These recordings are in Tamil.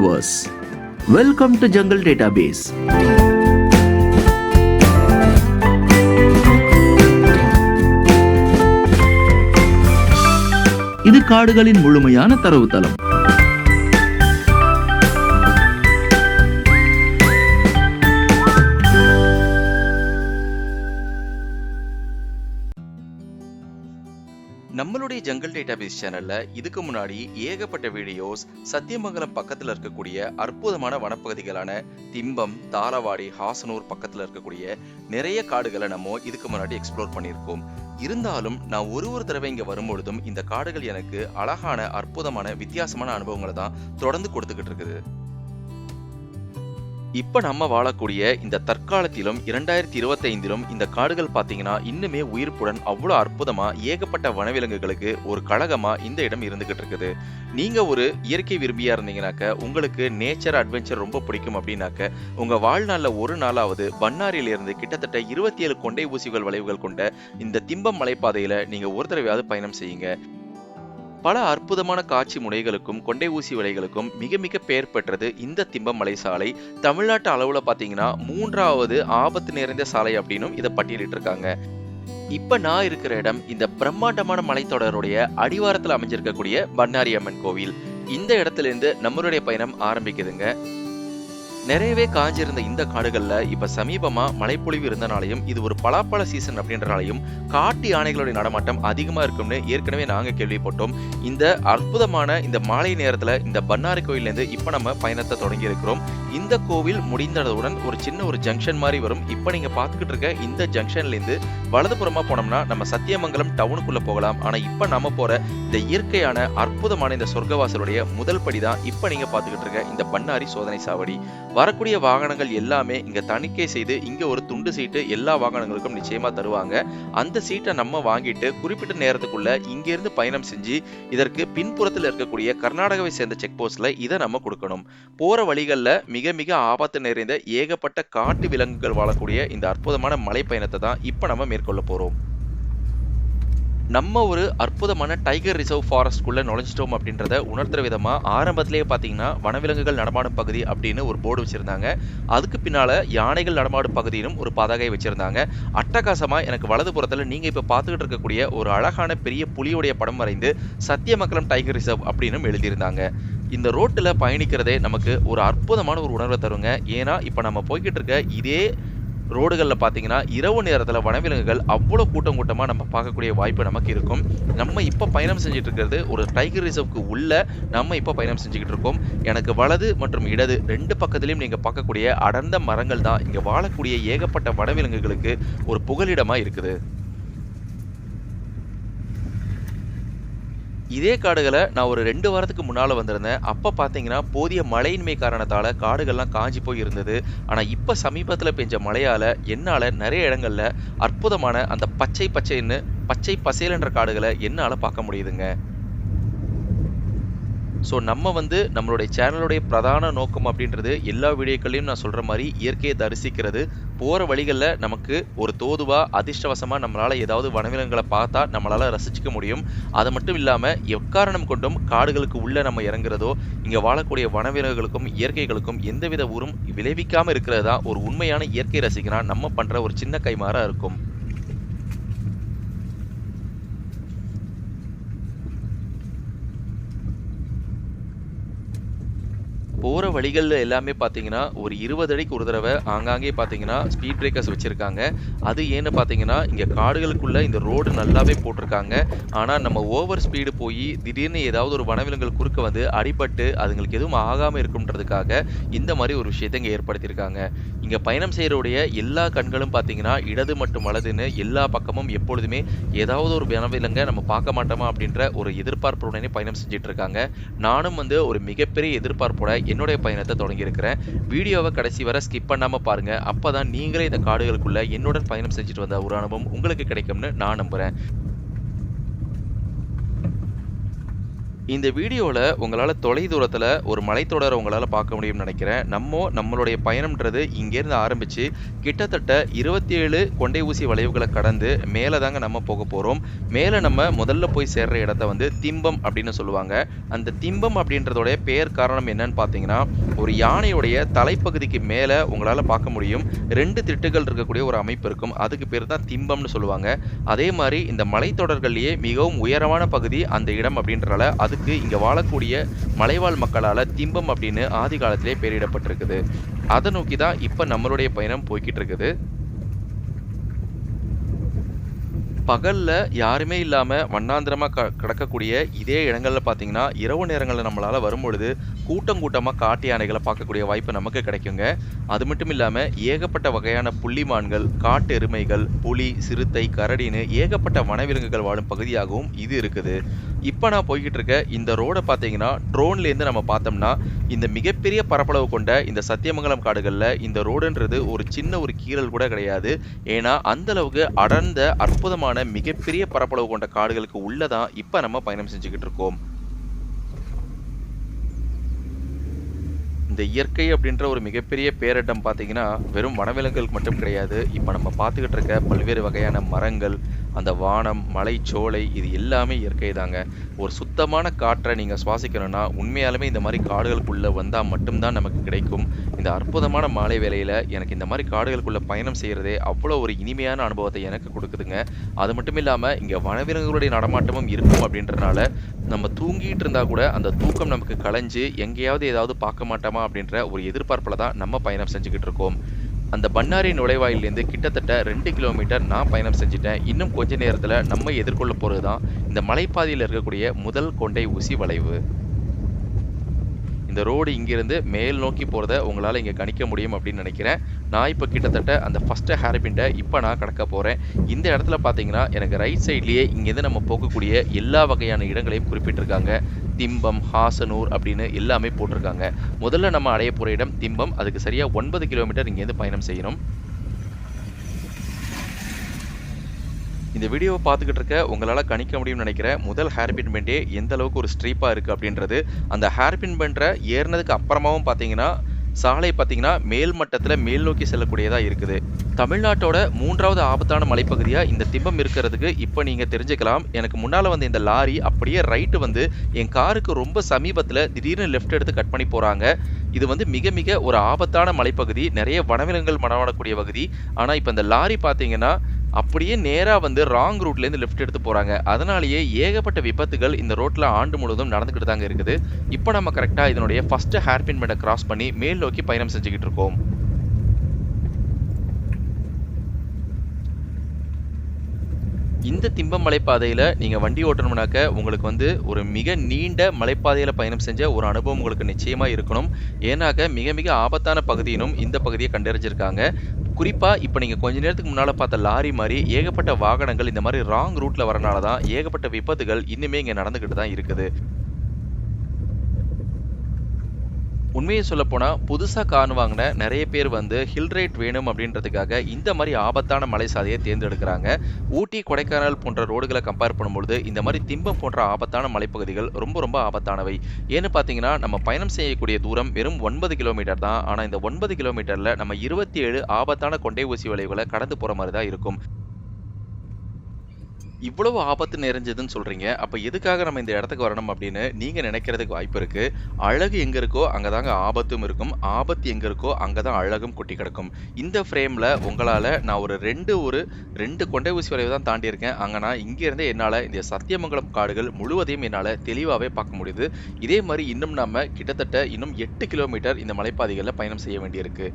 Hello viewers, welcome to Jungle Database. இது காடுகளின் முழுமையான தரவுத்தளம் நம்மளுடைய ஜங்கல் டேட்டாபேஸ் சேனல்ல இதுக்கு முன்னாடி ஏகப்பட்ட வீடியோஸ் சத்தியமங்கலம் பக்கத்துல இருக்கக்கூடிய அற்புதமான வனப்பகுதிகளான திம்பம் தாளவாடி ஹாசனூர் பக்கத்துல இருக்கக்கூடிய நிறைய காடுகளை நம்ம இதுக்கு முன்னாடி எக்ஸ்ப்ளோர் பண்ணியிருக்கோம். இருந்தாலும் நான் ஒரு ஒரு தடவை இங்க வரும்பொழுதும் இந்த காடுகள் எனக்கு அழகான அற்புதமான வித்தியாசமான அனுபவங்களை தான் தொடர்ந்து கொடுத்துக்கிட்டு இருக்குது. இப்ப நம்ம வாழக்கூடிய இந்த தற்காலத்திலும் இரண்டாயிரத்தி இருபத்தைந்திலும் இந்த காடுகள் பாத்தீங்கன்னா இன்னுமே உயிர்ப்புடன் அவ்வளோ அற்புதமா ஏகப்பட்ட வனவிலங்குகளுக்கு ஒரு கழகமா இந்த இடம் இருந்துகிட்டு இருக்குது. நீங்க ஒரு இயற்கை விரும்பியா இருந்தீங்கனாக்க உங்களுக்கு நேச்சர் அட்வென்ச்சர் ரொம்ப பிடிக்கும் அப்படின்னாக்க உங்க வாழ்நாளில் ஒரு நாளாவது பண்ணாரியில இருந்து கிட்டத்தட்ட இருபத்தி ஏழு கொண்டை ஊசிகள் வளைவுகள் கொண்ட இந்த திம்பம் மலைப்பாதையில நீங்க ஒரு தடவையாவது பயணம் செய்யுங்க. பல அற்புதமான காட்சி முனைகளுக்கும் கொண்டை ஊசி வலைகளுக்கும் மிக மிக பெயர் பெற்றது இந்த திம்பமலை மலை சாலை. தமிழ்நாட்டு அளவில் பார்த்தீங்கன்னா மூன்றாவது ஆபத்து நிறைந்த சாலை அப்படின்னும் இதை பட்டியலிட்டு இருக்காங்க இப்போ நான் இருக்கிற இடம் இந்த பிரம்மாண்டமான மலைத்தொடருடைய அடிவாரத்தில் அமைஞ்சிருக்கக்கூடிய பண்ணாரி அம்மன் கோவில். இந்த இடத்துல இருந்து நம்மளுடைய பயணம் ஆரம்பிக்குதுங்க. நிறையவே காஞ்சிருந்த இந்த காடுகள்ல இப்ப சமீபமா மழைப்பொழிவு இருந்தனாலையும் இது ஒரு பலாப்பழ சீசன் அப்படின்றனாலையும் காட்டு யானைகளுடைய நடமாட்டம் அதிகமா இருக்கும்னு ஏற்கனவே நாங்க கேள்விப்பட்டோம். இந்த அற்புதமான இந்த மாலை நேரத்துல இந்த பண்ணாரி கோயில்ல இருந்து இப்ப நம்ம பயணத்தை தொடங்கி இருக்கிறோம் இந்த கோவில் முடிந்ததுடன் ஒரு சின்ன ஒரு ஜங்ஷன் மாதிரி வரும். இப்ப நீங்க பார்த்துக்கிட்டு இருக்க இந்த ஜங்ஷன்லேருந்து இருந்து போனோம்னா நம்ம சத்தியமங்கலம் டவுனுக்குள்ள போகலாம். ஆனா இப்ப நம்ம போற இந்த இயற்கையான அற்புதமான இந்த சொர்க்கவாசலுடைய முதல் படி தான் இப்போ நீங்க பார்த்துக்கிட்டு இருக்க இந்த பண்ணாரி சோதனை சாவடி. வரக்கூடிய வாகனங்கள் எல்லாமே இங்க தணிக்கை செய்து இங்க ஒரு துண்டு சீட்டு எல்லா வாகனங்களுக்கும் நிச்சயமா தருவாங்க. அந்த சீட்டை நம்ம வாங்கிட்டு குறிப்பிட்ட நேரத்துக்குள்ள இங்கேருந்து பயணம் செஞ்சு இதற்கு பின்புறத்தில் இருக்கக்கூடிய கர்நாடகாவை சேர்ந்த செக் போஸ்ட்ல இதை நம்ம கொடுக்கணும். போற வழிகளில் மிக மிக ஆபத்து நிறைந்த ஏகப்பட்ட காட்டு விலங்குகள் வாழக்கூடிய இந்த அற்புதமான மலை பயணத்தை தான் இப்போ நம்ம மேற்கொள்ள போகிறோம் நம்ம ஒரு அற்புதமான டைகர் ரிசர்வ் ஃபாரஸ்ட்குள்ளே நுழைஞ்சிட்டோம் அப்படின்றத உணர்த்துற விதமாக ஆரம்பத்திலேயே பார்த்தீங்கன்னா வனவிலங்குகள் நடமாடும் பகுதி அப்படின்னு ஒரு போர்டு வச்சுருந்தாங்க. அதுக்கு பின்னால் யானைகள் நடமாடும் பகுதியிலும் ஒரு பதாகையை வச்சுருந்தாங்க. அட்டகாசமாக எனக்கு வலது புறத்தில் நீங்கள் இப்போ பார்த்துக்கிட்டு இருக்கக்கூடிய ஒரு அழகான பெரிய புலியுடைய படம் வரைந்து சத்தியமங்கலம் டைகர் ரிசர்வ் அப்படின்னு எழுதியிருந்தாங்க. இந்த ரோட்டில் பயணிக்கிறதே நமக்கு ஒரு அற்புதமான ஒரு உணர்வை தருங்க. ஏன்னா இப்போ நம்ம போய்கிட்டு இருக்க இதே ரோடுகளில் பார்த்தீங்கன்னா இரவு நேரத்தில் வனவிலங்குகள் அவ்வளோ கூட்டம் கூட்டமாக நம்ம பார்க்கக்கூடிய வாய்ப்பு நமக்கு இருக்கும். நம்ம இப்போ பயணம் செஞ்சுட்டு இருக்கிறது ஒரு டைகர் ரிசர்வ்க்கு உள்ள நம்ம இப்போ பயணம் செஞ்சுக்கிட்டு இருக்கோம். எனக்கு வலது மற்றும் இடது ரெண்டு பக்கத்துலையும் நீங்கள் பார்க்கக்கூடிய அடர்ந்த மரங்கள் தான் இங்கே வாழக்கூடிய ஏகப்பட்ட வனவிலங்குகளுக்கு ஒரு புகலிடமாக இருக்குது. இதே காடுகளை நான் ஒரு ரெண்டு வாரத்துக்கு முன்னால் வந்திருந்தேன். அப்போ பார்த்தீங்கன்னா போதிய மழையின்மை காரணத்தால் காடுகள்லாம் காஞ்சி போய் இருந்தது ஆனால் இப்போ சமீபத்தில் பெஞ்ச மழையால் என்னால் நிறைய இடங்களில் அற்புதமான அந்த பச்சை பச்சைன்னு பச்சை பசேலன்ற காடுகளை என்னால் பார்க்க முடியுதுங்க. ஸோ நம்ம வந்து நம்மளுடைய சேனலுடைய பிரதான நோக்கம் அப்படின்றது எல்லா வீடியோக்களையும் நான் சொல்கிற மாதிரி இயற்கையை தரிசிக்கிறது. போகிற வழிகளில் நமக்கு ஒரு தோதுவாக அதிர்ஷ்டவசமாக நம்மளால் ஏதாவது வனவிலங்குகளை பார்த்தா நம்மளால் ரசிச்சுக்க முடியும். அது மட்டும் இல்லாமல் எக்காரணம் கொண்டும் காடுகளுக்கு உள்ளே நம்ம இறங்குறதோ இங்கே வாழக்கூடிய வனவிலங்குகளுக்கும் இயற்கைகளுக்கும் எந்தவித உரும் விளைவிக்காமல் இருக்கிறது தான் ஒரு உண்மையான இயற்கை ரசிகனாக நம்ம பண்ணுற ஒரு சின்ன கைமாறாக இருக்கும். போகிற வழிகளில் எல்லாமே பார்த்தீங்கன்னா ஒரு இருபது அடிக்கு ஒரு தடவை ஆங்காங்கே பார்த்தீங்கன்னா ஸ்பீட் பிரேக்கர்ஸ் வச்சுருக்காங்க. அது ஏன்னு பார்த்தீங்கன்னா இங்கே காடுகளுக்குள்ளே இந்த ரோடு நல்லாவே போட்டிருக்காங்க. ஆனால் நம்ம ஓவர் ஸ்பீடு போய் திடீர்னு ஏதாவது ஒரு வனவிலங்குகள் குறுக்க வந்து அடிபட்டு அதுங்களுக்கு எதுவும் ஆகாமல் இருக்குன்றதுக்காக இந்த மாதிரி ஒரு விஷயத்தை இங்கே ஏற்படுத்தியிருக்காங்க. இங்கே பயணம் செய்கிறவுடைய எல்லா கண்களும் பார்த்தீங்கன்னா இடது மற்றும் வலதுன்னு எல்லா பக்கமும் எப்பொழுதுமே ஏதாவது ஒரு வனவிலங்கை நம்ம பார்க்க மாட்டோமா அப்படின்ற ஒரு எதிர்பார்ப்புடனே பயணம் செஞ்சுட்டு இருக்காங்க நானும் வந்து ஒரு மிகப்பெரிய எதிர்பார்ப்போட என்னுடைய பயணத்தை தொடங்கியிருக்கிறேன். வீடியோவை கடைசி வரை ஸ்கிப் பண்ணாமல் பாருங்கள் அப்போ தான் நீங்களே இந்த காடுகளுக்குள்ளே என்னுடன் பயணம் செஞ்சுட்டு வந்த ஒரு அனுபவம் உங்களுக்கு கிடைக்கும்னு நான் நம்புறேன். இந்த வீடியோவில் உங்களால் தொலை தூரத்தில் ஒரு மலைத்தொடரை உங்களால் பார்க்க முடியும்னு நினைக்கிறேன். நம்ம நம்மளுடைய பயணம்ன்றது இங்கேருந்து ஆரம்பித்து கிட்டத்தட்ட 27 கொண்டை ஊசி வளைவுகளை கடந்து மேலே தாங்க நம்ம போக போகிறோம் மேலே நம்ம முதல்ல போய் சேர்ற இடத்த வந்து திம்பம் அப்படின்னு சொல்லுவாங்க. அந்த திம்பம் அப்படின்றதோட பெயர் காரணம் என்னன்னு பார்த்தீங்கன்னா, ஒரு யானையுடைய தலைப்பகுதிக்கு மேலே உங்களால் பார்க்க முடியும். ரெண்டு திட்டுகள் இருக்கக்கூடிய ஒரு அமைப்பு இருக்கும். அதுக்கு பேர் தான் திம்பம்னு சொல்லுவாங்க. அதே மாதிரி இந்த மலைத்தொடர்கள்லேயே மிகவும் உயரமான பகுதி அந்த இடம் அப்படின்றனால அதுக்கு இங்க வாழக்கூடிய மலைவாழ் மக்களால திம்பம் அப்படின்னு ஆதி காலத்திலே பெயரிடப்பட்டிருக்குது. அதை நோக்கி தான் இப்ப நம்மளுடைய பயணம் போய்கிட்டு இருக்குது. பகல்ல யாருமே இல்லாம வண்ணாந்திரமா க கிடக்கக்கூடிய இதே இடங்கள்ல பார்த்தீங்கன்னா, இரவு நேரங்களில் நம்மளால வரும்பொழுது கூட்டம் கூட்டமாக காட்டு யானைகளை பார்க்கக்கூடிய வாய்ப்பு நமக்கு கிடைக்குங்க. அது மட்டும் இல்லாமல் ஏகப்பட்ட வகையான புள்ளிமான்கள், காட்டு எருமைகள், புலி, சிறுத்தை, கரடின்னு ஏகப்பட்ட வனவிலங்குகள் வாழும் பகுதியாகவும் இது இருக்குது. இப்போ நான் போய்கிட்டு இருக்க இந்த ரோடை பார்த்தீங்கன்னா, ட்ரோன்லேருந்து நம்ம பார்த்தோம்னா, இந்த மிகப்பெரிய பரப்பளவு கொண்ட இந்த சத்தியமங்கலம் காடுகளில் இந்த ரோடுன்றது ஒரு சின்ன ஒரு கீறல் கூட கிடையாது. ஏன்னா, அந்த அளவுக்கு அடர்ந்த அற்புதமான மிகப்பெரிய பரப்பளவு கொண்ட காடுகளுக்கு உள்ளதான் தான் நம்ம பயணம் செஞ்சுக்கிட்டு இருக்கோம். இந்த இயற்கை அப்படின்ற ஒரு மிகப்பெரிய பேரிடம் பார்த்தீங்கன்னா, வெறும் வனவிலங்குகளுக்கு மட்டும் கிடையாது. இப்போ நம்ம பார்த்துக்கிட்டு இருக்க பல்வேறு வகையான மரங்கள், அந்த வானம், மலை சோலை இது எல்லாமே இயற்கை தாங்க. ஒரு சுத்தமான காற்றை நீங்கள் சுவாசிக்கணும்னா, உண்மையாலுமே இந்த மாதிரி காடுகளுக்குள்ளே வந்தால் மட்டும்தான் நமக்கு கிடைக்கும். இந்த அற்புதமான மாலை வேலையில் எனக்கு இந்த மாதிரி காடுகளுக்குள்ளே பயணம் செய்கிறதே அவ்வளோ ஒரு இனிமையான அனுபவத்தை எனக்கு கொடுக்குதுங்க அது மட்டும் இல்லாமல் இங்கே வனவிலங்குகளுடைய நடமாட்டமும் இருக்கும் அப்படின்றனால, நம்ம தூங்கிட்டு இருந்தா கூட அந்த தூக்கம் நமக்கு களைஞ்சு எங்கேயாவது ஏதாவது பார்க்க மாட்டோமா அப்படின்ற ஒரு எதிர்பார்ப்பில் தான் நம்ம பயணம் செஞ்சுக்கிட்டு இருக்கோம். அந்த பண்ணாரி நுழைவாயிலேருந்து கிட்டத்தட்ட ரெண்டு கிலோமீட்டர் நான் பயணம் செஞ்சுட்டேன். இன்னும் கொஞ்ச நேரத்தில் நம்ம எதிர்கொள்ள போகிறது தான் இந்த மலைப்பாதையில் இருக்கக்கூடிய முதல் கொண்டை ஊசி வளைவு. இந்த ரோடு இங்கிருந்து மேல் நோக்கி போகிறத உங்களால் இங்கே கணிக்க முடியும் அப்படின்னு நினைக்கிறேன். நான் இப்போ கிட்டத்தட்ட அந்த ஃபஸ்ட்டு ஹேரபின்ட்டை இப்போ நான் கடக்க போகிறேன் இந்த இடத்துல பார்த்தீங்கன்னா, எனக்கு ரைட் சைட்லேயே இங்கேருந்து நம்ம போகக்கூடிய எல்லா வகையான இடங்களையும் குறிப்பிட்டிருக்காங்க. திம்பம், ஹாசனூர் அப்படின்னு எல்லாமே போட்டிருக்காங்க. முதல்ல நம்ம அடைய போகிற இடம் திம்பம். அதுக்கு சரியாக ஒன்பது கிலோமீட்டர் இங்கேருந்து பயணம் செய்யணும். இந்த வீடியோவை பார்த்துக்கிட்டு இருக்க உங்களால் கணிக்க முடியும்னு நினைக்கிற முதல் ஹேர்பின் பெண்டே எந்த அளவுக்கு ஒரு ஸ்ட்ரீப்பாக இருக்குது அப்படின்றது. அந்த ஹேர்பின் பெண்டை ஏறினதுக்கு அப்புறமாவும் பார்த்தீங்கன்னா, சாலை பார்த்தீங்கன்னா, மேல் மட்டத்தில் மேல் நோக்கி செல்லக்கூடியதாக இருக்குது. தமிழ்நாட்டோட மூன்றாவது ஆபத்தான மலைப்பகுதியாக இந்த திம்பம் இருக்கிறதுக்கு இப்போ நீங்கள் தெரிஞ்சுக்கலாம். எனக்கு முன்னால் வந்த இந்த லாரி அப்படியே ரைட்டு வந்து என் காருக்கு ரொம்ப சமீபத்தில் திடீர்னு லெஃப்ட் எடுத்து கட் பண்ணி போகிறாங்க இது வந்து மிக மிக ஒரு ஆபத்தான மலைப்பகுதி. நிறைய வனவிலங்குகள் நடமாடக்கூடிய பகுதி. ஆனால் இப்போ இந்த லாரி பார்த்தீங்கன்னா, அப்படியே நேரா வந்து ராங் ரூட்லேருந்து லெஃப்ட் எடுத்து போறாங்க. அதனாலேயே ஏகப்பட்ட விபத்துகள் இந்த ரோட்ல ஆண்டு முழுவதும் நடந்துக்கிட்டு தாங்க இருக்குது. இப்ப நம்ம கரெக்டாக இதனுடைய ஃபர்ஸ்ட் ஹேர்பின் பெண்ட கிராஸ் பண்ணி மேல் நோக்கி பயணம் செஞ்சுக்கிட்டு இருக்கோம். இந்த திம்பம் மலைப்பாதையில் நீங்கள் வண்டி ஓட்டணும்னாக்க, உங்களுக்கு வந்து ஒரு மிக நீண்ட மலைப்பாதையில் பயணம் செஞ்ச ஒரு அனுபவம் உங்களுக்கு நிச்சயமாக இருக்கணும். ஏன்னாக்க மிக மிக ஆபத்தான பகுதியினும் இந்த பகுதியை கண்டறிஞ்சிருக்காங்க. குறிப்பாக இப்போ நீங்கள் கொஞ்ச நேரத்துக்கு முன்னால் பார்த்த லாரி மாதிரி ஏகப்பட்ட வாகனங்கள் இந்த மாதிரி ராங் ரூட்டில் வரனால தான் ஏகப்பட்ட விபத்துகள் இன்னுமே இங்கே நடந்துக்கிட்டு தான் இருக்குது. உண்மைய சொல்லப்போனா, புதுசாக கார் வாங்கின நிறைய பேர் வந்து ஹில் ரைட் வேணும் அப்படின்றதுக்காக இந்த மாதிரி ஆபத்தான மலை சாதையை தேர்ந்தெடுக்கிறாங்க. ஊட்டி, கொடைக்கானல் போன்ற ரோடுகளை கம்பேர் பண்ணும்பொழுது, இந்த மாதிரி திம்பம் போன்ற ஆபத்தான மலைப்பகுதிகள் ரொம்ப ரொம்ப ஆபத்தானவை. ஏன்னு பார்த்தீங்கன்னா, நம்ம பயணம் செய்யக்கூடிய தூரம் வெறும் ஒன்பது கிலோமீட்டர் தான். ஆனால் இந்த ஒன்பது கிலோமீட்டரில் நம்ம 27 ஆபத்தான கொண்டை ஊசி விளைவுகளை கடந்து போகிற மாதிரி தான் இருக்கும். இவ்வளவு ஆபத்து நிறைஞ்சதுன்னு சொல்றீங்க. அப்ப எதுக்காக நம்ம இந்த இடத்துக்கு வரணும் அப்படின்னு நீங்க நினைக்கிறதுக்கு வாய்ப்பு இருக்கு. அழகு எங்க இருக்கோ அங்க தாங்க ஆபத்தும் இருக்கும். ஆபத்து எங்க இருக்கோ அங்க தான் அழகும் கொட்டி கிடக்கும். இந்த ஃப்ரேம்ல உங்களால நான் ஒரு ரெண்டு ஒரு ரெண்டு கொண்டை ஊசி வளைவு தான் தாண்டியிருக்கேன். அங்க நான் இங்க இருந்தே என்னால இந்த சத்தியமங்கலம் காடுகள் முழுவதையும் என்னால தெளிவாவே பார்க்க முடியுது. இதே மாதிரி இன்னும் நம்ம கிட்டத்தட்ட இன்னும் எட்டு கிலோமீட்டர் இந்த மலைப்பாதைகளில் பயணம் செய்ய வேண்டியிருக்கு.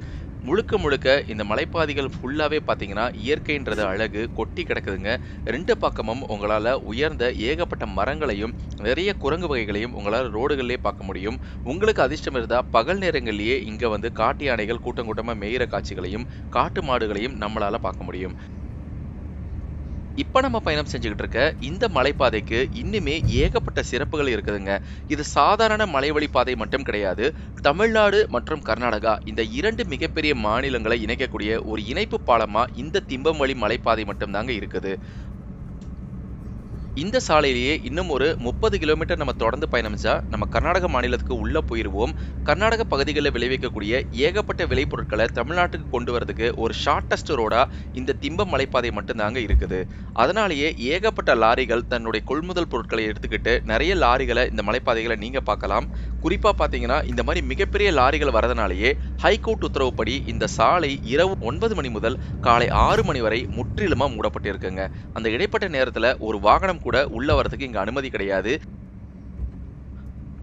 முழுக்க முழுக்க இந்த மலைப்பாதைகள் ஃபுல்லாகவே பார்த்தீங்கன்னா, இயற்கைன்றது அழகு கொட்டி கிடக்குதுங்க. ரெண்டு பக்கமும் உங்களால் உயர்ந்த ஏகப்பட்ட மரங்களையும், நிறைய குரங்கு வகைகளையும் உங்களால் ரோடுகள்லயே பார்க்க முடியும். உங்களுக்கு அதிர்ஷ்டம் இருந்தால் பகல் நேரங்கள்லேயே இங்கே வந்து காட்டு யானைகள் கூட்டம் கூட்டமாக மேயிற காட்சிகளையும், காட்டு மாடுகளையும் நம்மளால் பார்க்க முடியும். இப்போ நம்ம பயணம் செஞ்சுக்கிட்டு இருக்க இந்த மலைப்பாதைக்கு இன்னுமே ஏகப்பட்ட சிறப்புகள் இருக்குதுங்க. இது சாதாரண மலைவழி பாதை மட்டும் கிடையாது. தமிழ்நாடு மற்றும் கர்நாடகா இந்த இரண்டு மிகப்பெரிய மாநிலங்களை இணைக்கக்கூடிய ஒரு இணைப்பு பாலமாக இந்த திம்பம் வழி மலைப்பாதை மட்டும்தாங்க இருக்குது. இந்த சாலையிலேயே இன்னும் ஒரு முப்பது கிலோமீட்டர் நம்ம தொடர்ந்து பயணமிச்சா நம்ம கர்நாடக மாநிலத்துக்கு உள்ள போயிடுவோம் கர்நாடக பகுதிகளில் விளைவிக்கக்கூடிய ஏகப்பட்ட விளைபொருட்களை தமிழ்நாட்டுக்கு கொண்டு வரதுக்கு ஒரு ஷார்ட்டஸ்ட் ரோடா இந்த திம்பம் மலைப்பாதை மட்டும்தாங்க இருக்குது. அதனாலேயே ஏகப்பட்ட லாரிகள் தன்னுடைய கொள்முதல் பொருட்களை எடுத்துக்கிட்டு நிறைய லாரிகளை இந்த மலைப்பாதைகளை நீங்க பார்க்கலாம். குறிப்பா பாத்தீங்கன்னா இந்த மாதிரி மிகப்பெரிய லாரிகள் வரதுனாலேயே ஹைகோர்ட் உத்தரவுப்படி இந்த சாலை இரவு ஒன்பது மணி முதல் காலை ஆறு மணி வரை முற்றிலுமா மூடப்பட்டிருக்குங்க. அந்த இடைப்பட்ட நேரத்தில் ஒரு வாகனம் கூட உள்ள வரதுக்கு இங்கே அனுமதி கிடையாது.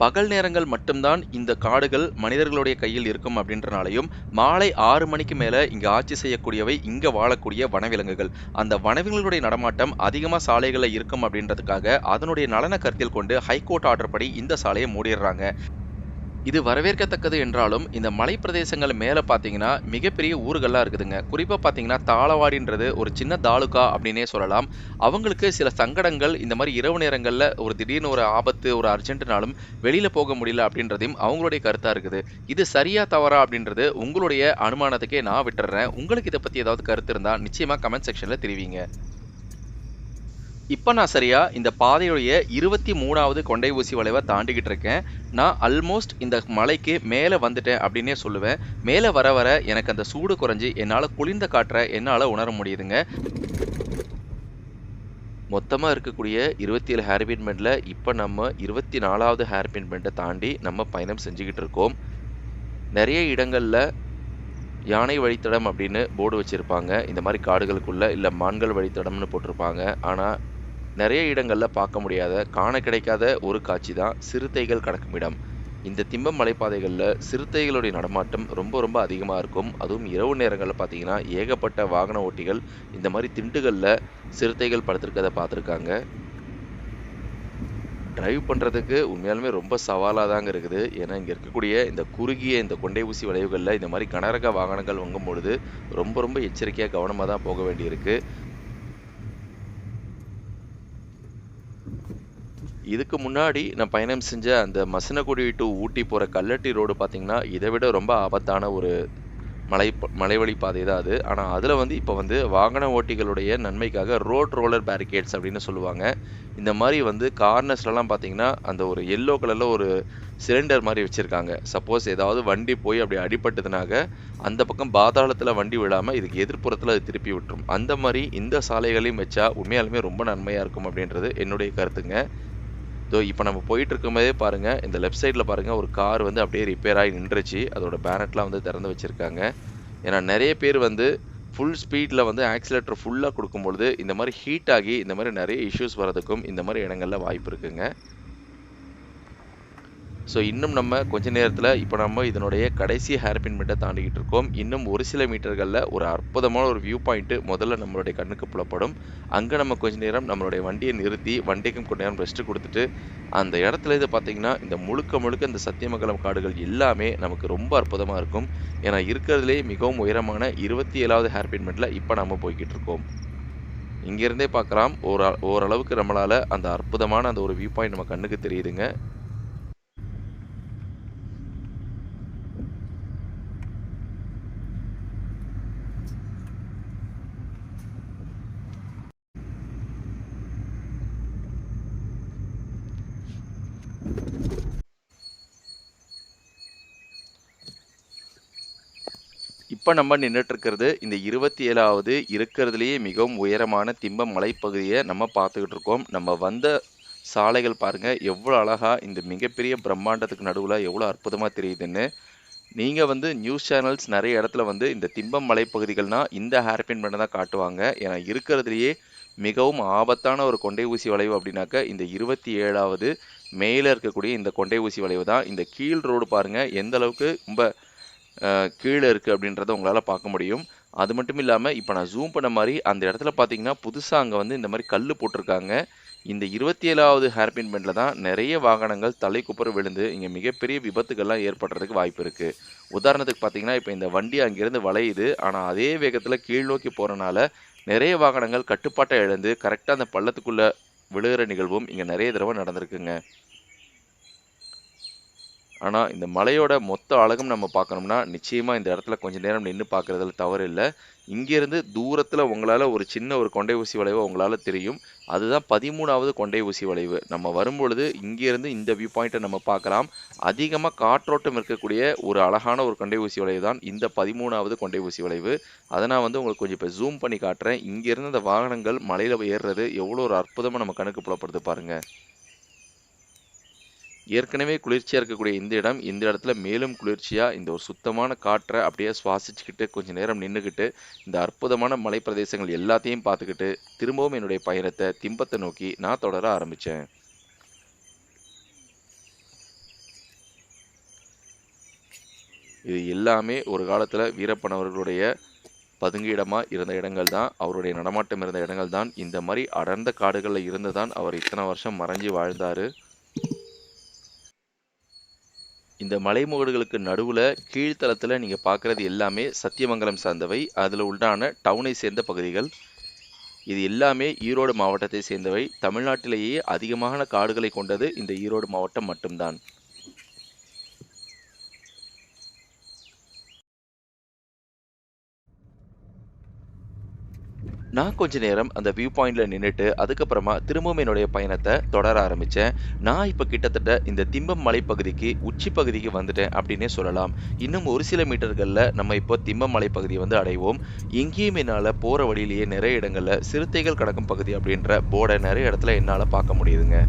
பகல் நேரங்கள் மட்டும்தான் இந்த காடுகள் மனிதர்களுடைய கையில் இருக்கும் அப்படின்றனாலையும் மாலை ஆறு மணிக்கு மேலே இங்கே ஆட்சி செய்யக்கூடியவை இங்கே வாழக்கூடிய வனவிலங்குகள். அந்த வனவிலங்குகளுடைய நடமாட்டம் அதிகமாக சாலைகளில் இருக்கும் அப்படின்றதுக்காக அதனுடைய நலனை கருத்தில் கொண்டு ஹைகோர்ட் ஆர்டர் படி இந்த சாலையை மூடிடுறாங்க. இது வரவேற்கத்தக்கது என்றாலும் இந்த மலை பிரதேசங்கள் மேலே பார்த்தீங்கன்னா மிகப்பெரிய ஊர்கள்லாம் இருக்குதுங்க. குறிப்பாக பார்த்தீங்கன்னா தாளவாடின்றது ஒரு சின்ன தாலுக்கா அப்படின்னே சொல்லலாம். அவங்களுக்கு சில சங்கடங்கள் இந்த மாதிரி இரவு நேரங்களில் ஒரு திடீர்னு ஒரு ஆபத்து ஒரு அர்ஜென்ட்னாலும் வெளியில் போக முடியல அப்படின்றதையும் அவங்களுடைய கருத்தாக இருக்குது. இது சரியா தவறா அப்படின்றது உங்களுடைய அனுமானத்துக்கே நான் விட்டுறேன். உங்களுக்கு இதை பற்றி ஏதாவது கருத்து இருந்தால் நிச்சயமாக கமெண்ட் செக்ஷனில் தெரிவிங்க. இப்போ நான் சரியா இந்த பாதையுடைய இருபத்தி மூணாவது கொண்டை ஊசி வளைவை தாண்டிக்கிட்டு இருக்கேன். நான் ஆல்மோஸ்ட் இந்த மலைக்கு மேலே வந்துட்டேன் அப்படின்னே சொல்லுவேன். மேலே வர வர எனக்கு அந்த சூடு குறைஞ்சி என்னால் குளிர்ந்த காற்றை என்னால் உணர முடியுதுங்க. மொத்தமாக இருக்கக்கூடிய இருபத்தி ஏழு ஹேர்பின் பெண்டில் இப்போ நம்ம இருபத்தி நாலாவது ஹேர்பின் பெண்டை தாண்டி நம்ம பயணம் செஞ்சுக்கிட்டு இருக்கோம். நிறைய இடங்களில் யானை வழித்தடம் அப்படின்னு போர்டு வச்சுருப்பாங்க. இந்த மாதிரி காடுகளுக்குள்ளே இல்லை மான்கள் வழித்தடம்னு போட்டிருப்பாங்க. ஆனால் நிறைய இடங்களில் பார்க்க முடியாத காண கிடைக்காத ஒரு காட்சி தான் சிறுத்தைகள் கடக்கும் இடம். இந்த திம்பம் மலைப்பாதைகளில் சிறுத்தைகளுடைய நடமாட்டம் ரொம்ப ரொம்ப அதிகமாக இருக்கும். அதுவும் இரவு நேரங்களில் பார்த்தீங்கன்னா ஏகப்பட்ட வாகன ஓட்டிகள் இந்த மாதிரி திண்டுகளில் சிறுத்தைகள் படுத்திருக்கதை பார்த்துருக்காங்க. டிரைவ் பண்ணுறதுக்கு உண்மையாலுமே ரொம்ப சவாலாக தாங்க இருக்குது. ஏன்னா இங்கே இருக்கக்கூடிய இந்த குறுகிய இந்த கொண்டை ஊசி வளைவுகளில் இந்த மாதிரி கனரக வாகனங்கள் வாங்கும் பொழுது ரொம்ப ரொம்ப எச்சரிக்கையாக கவனமாக தான் போக வேண்டியிருக்கு. இதுக்கு முன்னாடி நான் பயணம் செஞ்ச அந்த மசனகுடி டு ஊட்டி போகிற கல்லட்டி ரோடு பார்த்தீங்கன்னா இதை விட ரொம்ப ஆபத்தான ஒரு மலை மலைவழி பாதை தான் அது. ஆனால் அதில் வந்து இப்போ வந்து வாகன ஓட்டிகளுடைய நன்மைக்காக ரோட் ரோலர் பேரிகேட்ஸ் அப்படின்னு சொல்லுவாங்க. இந்த மாதிரி வந்து கார்னர்ஸ்லலாம் பார்த்தீங்கன்னா அந்த ஒரு எல்லோ கலரில் ஒரு சிலிண்டர் மாதிரி வச்சுருக்காங்க. சப்போஸ் ஏதாவது வண்டி போய் அப்படி அடிபட்டதுனாக அந்த பக்கம் பாதாளத்தில் வண்டி விழாமல் இதுக்கு எதிர்ப்புறத்தில் அது திருப்பி விட்டுரும். அந்த மாதிரி இந்த சாலைகளையும் வச்சா உண்மையாலுமே ரொம்ப நன்மையாக இருக்கும் அப்படின்றது என்னுடைய கருத்துங்க. இதோ இப்போ நம்ம போயிட்டு இருக்கும்போதே பாருங்க இந்த லெஃப்ட் சைடில் பாருங்கள் ஒரு கார் வந்து அப்படியே ரிப்பேர் ஆகி நின்றுச்சு. அதோட பேனட்லாம் வந்து திறந்து வச்சுருக்காங்க. ஏன்னா நிறைய பேர் வந்து ஃபுல் ஸ்பீடில் வந்து ஆக்சிலேட்டர் ஃபுல்லாக கொடுக்கும்பொழுது இந்த மாதிரி ஹீட் ஆகி இந்த மாதிரி நிறைய இஷ்யூஸ் வரதுக்கும் இந்த மாதிரி இடங்களில் வாய்ப்பு இருக்குங்க. ஸோ இன்னும் நம்ம கொஞ்ச நேரத்தில் இப்போ நம்ம இதனுடைய கடைசி ஹேர்பின் மீட்டை தாண்டிக்கிட்டு இருக்கோம். இன்னும் ஒரு சில மீட்டர்களில் ஒரு அற்புதமான ஒரு வியூ பாயிண்ட்டு முதல்ல நம்மளுடைய கண்ணுக்கு புலப்படும். அங்கே நம்ம கொஞ்ச நேரம் நம்மளுடைய வண்டியை நிறுத்தி வண்டிக்கும் கொஞ்ச நேரம் ரெஸ்ட்டு கொடுத்துட்டு அந்த இடத்துல இது பார்த்திங்கன்னா இந்த முழுக்க முழுக்க இந்த சத்தியமங்கலம் காடுகள் எல்லாமே நமக்கு ரொம்ப அற்புதமாக இருக்கும். ஏன்னா இருக்கிறதுலே மிகவும் உயரமான இருபத்தி ஏழாவது ஹேர்பின் மீட்டில் இப்போ நம்ம போய்கிட்டு இருக்கோம். இங்கேருந்தே பார்க்கலாம் ஓர ஓரளவுக்கு நம்மளால் அந்த அற்புதமான அந்த ஒரு வியூ பாயிண்ட் நம்ம கண்ணுக்கு தெரியுதுங்க. இப்போ நம்ம நின்றுட்டுருக்கிறது இந்த இருபத்தி ஏழாவது இருக்கிறதுலேயே மிகவும் உயரமான திம்பம் மலைப்பகுதியை நம்ம பார்த்துக்கிட்டு இருக்கோம். நம்ம வந்த சாலைகள் பாருங்கள் எவ்வளோ அழகாக இந்த மிகப்பெரிய பிரம்மாண்டத்துக்கு நடுவில் எவ்வளோ அற்புதமாக தெரியுதுன்னு. நீங்கள் வந்து நியூஸ் சேனல்ஸ் நிறைய இடத்துல வந்து இந்த திம்பம் மலைப்பகுதிகள்னால் இந்த ஹேர்பின் பண்ண தான் காட்டுவாங்க. ஏன்னா இருக்கிறதுலையே மிகவும் ஆபத்தான ஒரு கொண்டை ஊசி வளைவு அப்படின்னாக்க இந்த இருபத்தி ஏழாவது மேலே இருக்கக்கூடிய இந்த கொண்டை ஊசி வளைவு தான். இந்த கீழ் ரோடு பாருங்கள் எந்த அளவுக்கு ரொம்ப கீழே இருக்குது அப்படின்றத உங்களால் பார்க்க முடியும். அது மட்டும் இல்லாமல் இப்போ நான் ஜூம் பண்ண மாதிரி அந்த இடத்துல பார்த்தீங்கன்னா புதுசாக அங்கே வந்து இந்த மாதிரி கல் போட்டிருக்காங்க. இந்த இருபத்தி ஏழாவது ஹேர்பின் பெண்டில் தான் நிறைய வாகனங்கள் தலைக்குப்புற விழுந்து இங்கே மிகப்பெரிய விபத்துகள்லாம் ஏற்படுறதுக்கு வாய்ப்பு இருக்குது உதாரணத்துக்கு பார்த்தீங்கன்னா இப்போ இந்த வண்டி அங்கேருந்து வளையுது. ஆனால் அதே வேகத்தில் கீழ் நோக்கி போகிறனால நிறைய வாகனங்கள் கட்டுப்பாட்டை இழந்து கரெக்டாக அந்த பள்ளத்துக்குள்ளே விழுகிற நிகழ்வும் இங்கே நிறைய தடவை நடந்திருக்குங்க. ஆனால் இந்த மலையோட மொத்த அழகும் நம்ம பார்க்கணும்னா நிச்சயமாக இந்த இடத்துல கொஞ்ச நேரம் நின்று பார்க்குறதுல தவறு இல்லை. இங்கேருந்து தூரத்தில் உங்களால் ஒரு சின்ன ஒரு கொண்டை ஊசி வளைவு உங்களால் தெரியும். அதுதான் பதிமூணாவது கொண்டை ஊசி வளைவு. நம்ம வரும்பொழுது இங்கேருந்து இந்த வியூ பாயிண்ட்டை நம்ம பார்க்கலாம். அதிகமாக காற்றோட்டம் இருக்கக்கூடிய ஒரு அழகான ஒரு கொண்டை ஊசி வளைவு தான் இந்த பதிமூணாவது கொண்டை ஊசி வளைவு. அதை நான் வந்து உங்களுக்கு கொஞ்சம் இப்போ ஜூம் பண்ணி காட்டுறேன். இங்கேருந்து அந்த வாகனங்கள் மலையில் ஏறுறது எவ்வளோ ஒரு அற்புதமாக நம்ம கணக்கு புலப்படுது பாருங்கள் ஏற்கனவே குளிர்ச்சியாக இருக்கக்கூடிய இந்த இடம் இந்த இடத்துல மேலும் குளிர்ச்சியாக இந்த ஒரு சுத்தமான காற்றை அப்படியே சுவாசிச்சுக்கிட்டு கொஞ்ச நேரம் நின்றுக்கிட்டு இந்த அற்புதமான மலை பிரதேசங்கள் எல்லாத்தையும் பார்த்துக்கிட்டு திரும்பவும் என்னுடைய பயணத்தை திம்பத்தை நோக்கி நான் தொடர ஆரம்பித்தேன் இது எல்லாமே ஒரு காலத்தில் வீரப்பனவர்களுடைய பதுங்கு இடமா இருந்த இடங்கள் தான் அவருடைய நடமாட்டம் இருந்த இடங்கள் தான். இந்த மாதிரி அடர்ந்த காடுகளில் இருந்து தான் அவர் இத்தனை வருஷம் மறைஞ்சு வாழ்ந்தாரு. இந்த மலைமுகடுகளுக்கு நடுவில் கீழ்த்தளத்தில் நீங்கள் பார்க்குறது எல்லாமே சத்தியமங்கலம் சார்ந்தவை. அதில் உண்டான டவுனை சேர்ந்த பகுதிகள். இது எல்லாமே ஈரோடு மாவட்டத்தை சேர்ந்தவை. தமிழ்நாட்டிலேயே அதிகமான காடுகளை கொண்டது இந்த ஈரோடு மாவட்டம் மட்டும்தான். நான் கொஞ்ச நேரம் அந்த வியூ பாயிண்ட்ல நின்றுட்டு அதுக்கப்புறமா திரும்பவும் என்னுடைய பயணத்தை தொடர ஆரம்பித்தேன் நான் இப்போ கிட்டத்தட்ட இந்த திம்பம் மலைப்பகுதிக்கு உச்சி பகுதிக்கு வந்துட்டேன் அப்படின்னே சொல்லலாம். இன்னும் ஒரு சில மீட்டர்களில் நம்ம இப்போ திம்பம் மலைப்பகுதியை வந்து அடைவோம். இங்கேயும் என்னால் போகிற வழியிலேயே நிறைய இடங்களில் சிறுத்தைகள் கடக்கும் பகுதி அப்படின்ற போர்டை நிறைய இடத்துல என்னால் பார்க்க முடியுதுங்க.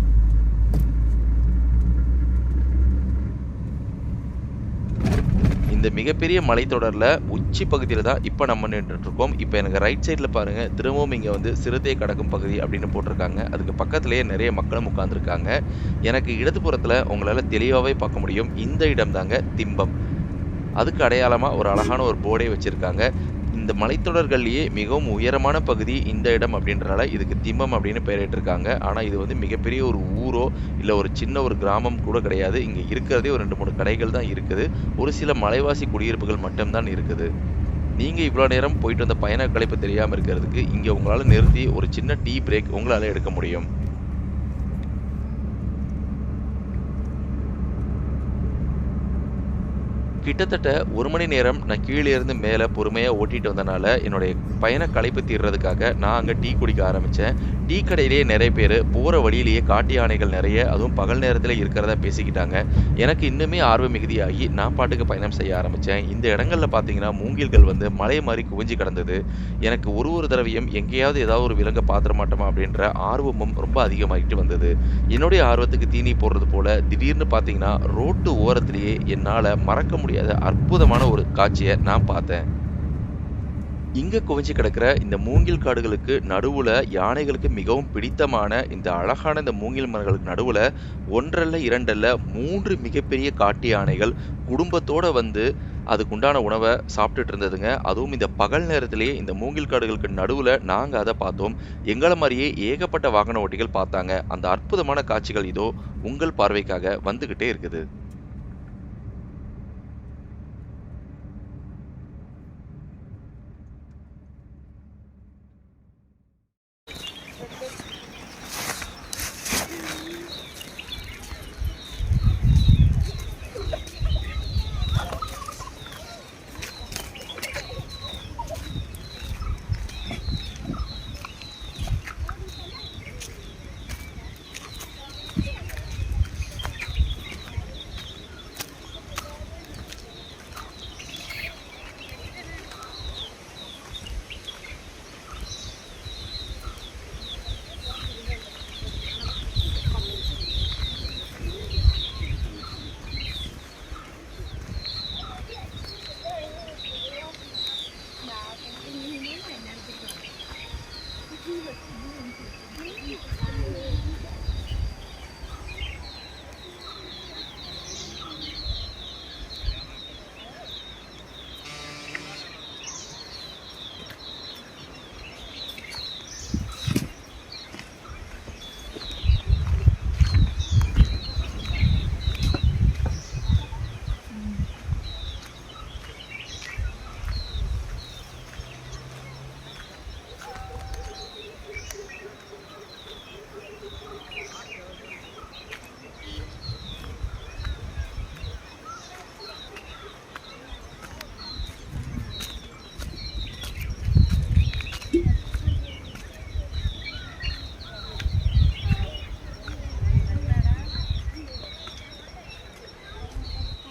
இந்த மிகப்பெரிய மலைத்தொடரில் உச்சி பகுதியில் தான் இப்போ நம்ம நின்றுட்டுருக்கோம். இப்போ எனக்கு ரைட் சைடில் பாருங்கள் திரும்பவும் இங்கே வந்து சிறுத்தை கடக்கும் பகுதி அப்படின்னு போட்டிருக்காங்க. அதுக்கு பக்கத்துலேயே நிறைய மக்களும் உட்காந்துருக்காங்க எனக்கு இடதுபுறத்தில் உங்களால் தெளிவாகவே பார்க்க முடியும். இந்த இடம் தாங்க திம்பம். அதுக்கு அடையாளமாக ஒரு அழகான ஒரு போர்டே வச்சுருக்காங்க. இந்த மலைத்தொடர்கள்லேயே மிகவும் உயரமான பகுதி இந்த இடம் அப்படின்றனால இதுக்கு திம்பம் அப்படின்னு பெயரிட்டிருக்காங்க. ஆனால் இது வந்து மிகப்பெரிய ஒரு ஊரோ இல்லை ஒரு சின்ன ஒரு கிராமம் கூட கிடையாது. இங்கே இருக்கிறதே ஒரு ரெண்டு மூணு கடைகள் தான் இருக்குது. ஒரு சில மலைவாசி குடியிருப்புகள் மட்டும்தான் இருக்குது. நீங்கள் இவ்வளோ நேரம் போயிட்டு வந்த பயண கலைப்பு தெரியாமல் இருக்கிறதுக்கு இங்கே உங்களால் நிறுத்தி ஒரு சின்ன டீ பிரேக் உங்களால் எடுக்க முடியும். கிட்டத்தட்ட ஒரு மணி நேரம் நான் கீழே இருந்து மேலே பொறுமையாக ஓட்டிட்டு வந்தனால என்னுடைய பயண களைப்பு தீர்றதுக்காக நான் அங்கே டீ குடிக்க ஆரம்பித்தேன் டீ கடையிலேயே நிறைய பேர் போகிற வழியிலேயே காட்டு யானைகள் நிறைய அதுவும் பகல் நேரத்தில் இருக்கிறதா பேசிக்கிட்டாங்க. எனக்கு இன்னுமே ஆர்வம் மிகுதியாகி நான் பாட்டுக்கு பயணம் செய்ய ஆரம்பித்தேன் இந்த இடங்களில் பார்த்தீங்கன்னா மூங்கில்கள் வந்து மலை மாதிரி குவிஞ்சு கிடந்தது. எனக்கு ஒரு ஒரு தடவையும் எங்கேயாவது ஏதாவது ஒரு விலங்கை பாத்திர மாட்டோமா அப்படின்ற ஆர்வமும் ரொம்ப அதிகமாகிட்டு வந்தது. என்னுடைய ஆர்வத்துக்கு தீனி போடுறது போல திடீர்னு பார்த்தீங்கன்னா ரோட்டு ஓரத்திலேயே என்னால் மறக்க முடியாத அற்புதமான ஒரு காட்சியை நான் பார்த்தேன். இங்க குவிஞ்சு கிடக்கிற இந்த மூங்கில் காடுகளுக்கு நடுவுல யானைகளுக்கு மிகவும் பிடித்தமான இந்த அழகான இந்த மூங்கில் மரங்களுக்கு நடுவுல ஒன்றல்ல இரண்டல்ல மூன்று மிகப்பெரிய காட்டு யானைகள் குடும்பத்தோட வந்து அதுக்குண்டான உணவை சாப்பிட்டுட்டு இருந்ததுங்க. அதுவும் இந்த பகல் நேரத்திலேயே இந்த மூங்கில் காடுகளுக்கு நடுவில் நாங்கள் அதை பார்த்தோம். எங்களை மாதிரியே ஏகப்பட்ட வாகன ஓட்டிகள் பார்த்தாங்க. அந்த அற்புதமான காட்சிகள் இதோ உங்கள் பார்வைக்காக வந்துக்கிட்டே இருக்குது.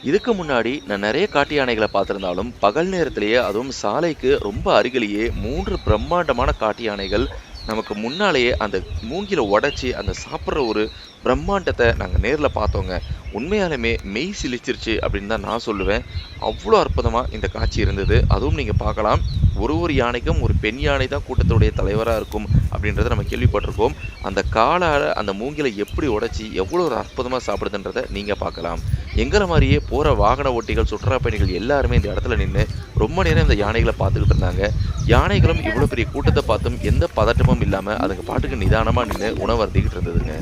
இதுக்கு முன்னாடி நான் நிறைய காட்டு யானைகளை பார்த்திருந்தாலும் பகல் நேரத்திலேயே அதுவும் சாலைக்கு ரொம்ப அருகிலேயே மூன்று பிரம்மாண்டமான காட்டு யானைகள் நமக்கு முன்னாலேயே அந்த மூங்கில உடைச்சி அந்த சாப்பிட்ற ஒரு பிரம்மாண்டத்தை நாங்கள் நேரில் பார்த்தோங்க. உண்மையாலுமே மெய் சிலிச்சிருச்சு அப்படின்னு தான் நான் சொல்லுவேன். அவ்வளோ அற்புதமாக இந்த காட்சி இருந்தது. அதுவும் நீங்கள் பார்க்கலாம். ஒரு ஒரு யானைக்கும் ஒரு பெண் யானை தான் கூட்டத்துடைய தலைவராக இருக்கும் அப்படின்றத நம்ம கேள்விப்பட்டிருக்கோம். அந்த காலால் அந்த மூங்கிலை எப்படி உடைச்சி எவ்வளோ ஒரு அற்புதமாக சாப்பிடுதுன்றதை நீங்கள் பார்க்கலாம். எங்கிற மாதிரியே போகிற வாகன ஓட்டிகள் சுற்றுலா பயணிகள் எல்லாருமே இந்த இடத்துல நின்று ரொம்ப நேரம் இந்த யானைகளை பார்த்துக்கிட்டு இருந்தாங்க. யானைகளும் இவ்வளோ பெரிய கூட்டத்தை பார்த்தும் எந்த பதட்டமும் இல்லாமல் அதுங்க பாட்டுக்கு நிதானமாக நின்று உணவருந்திக்கிட்டு இருந்ததுங்க.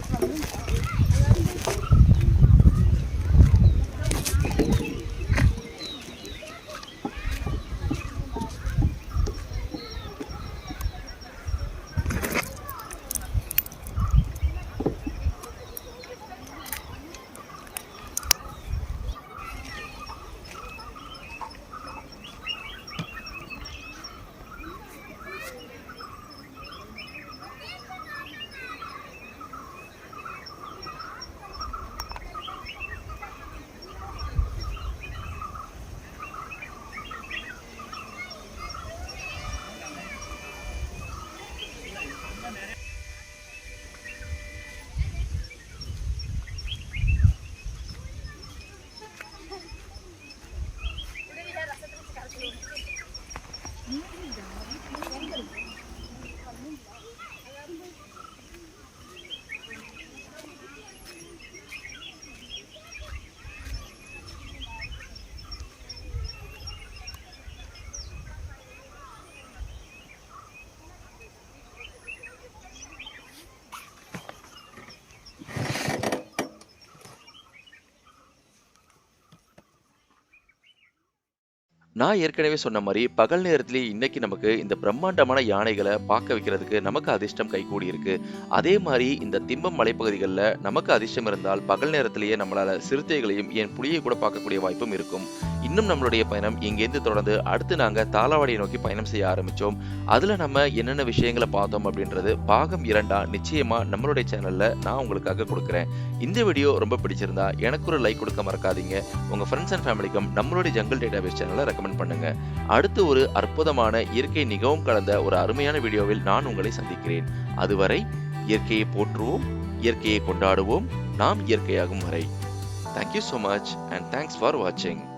நான் ஏற்கனவே சொன்ன மாதிரி பகல் நேரத்திலேயே இன்னைக்கு நமக்கு இந்த பிரம்மாண்டமான யானைகளை பார்க்க வைக்கிறதுக்கு நமக்கு அதிர்ஷ்டம் கைகூடி இருக்கு அதே மாதிரி இந்த திம்பம் மலைப்பகுதிகளில் நமக்கு அதிர்ஷ்டம் இருந்தால் பகல் நேரத்திலேயே நம்மளால சிறுத்தைகளையும் என் புலியை கூட பார்க்கக்கூடிய வாய்ப்பும் இருக்கும். இன்னும் நம்மளுடைய பயணம் இங்கேருந்து தொடர்ந்து அடுத்து நாங்கள் தாளாவாடியை நோக்கி பயணம் செய்ய ஆரம்பிச்சோம். அதுல நம்ம என்னென்ன விஷயங்களை பார்த்தோம் அப்படின்றது பாகம் இரண்டா நிச்சயமா நம்மளுடைய சேனல்ல நான் உங்களுக்காக கொடுக்குறேன். இந்த வீடியோ ரொம்ப பிடிச்சிருந்தா எனக்கு ஒரு லைக் கொடுக்க மறக்காதீங்க. உங்க ஃப்ரெண்ட்ஸ் அண்ட் ஃபேமிலிக்கும் நம்மளுடைய ஜங்கிள் டேட்டாபேஸ் சேனலை ரெக்கமெண்ட் பண்ணுங்க. அடுத்து ஒரு அற்புதமான இயற்கை மிகவும் கலந்த ஒரு அருமையான வீடியோவில் நான் உங்களை சந்திக்கிறேன். அதுவரை இயற்கையை போற்றுவோம் இயற்கையை கொண்டாடுவோம். நாம் இயற்கையாகும் வரை. Thank you so much and thanks for வாட்சிங்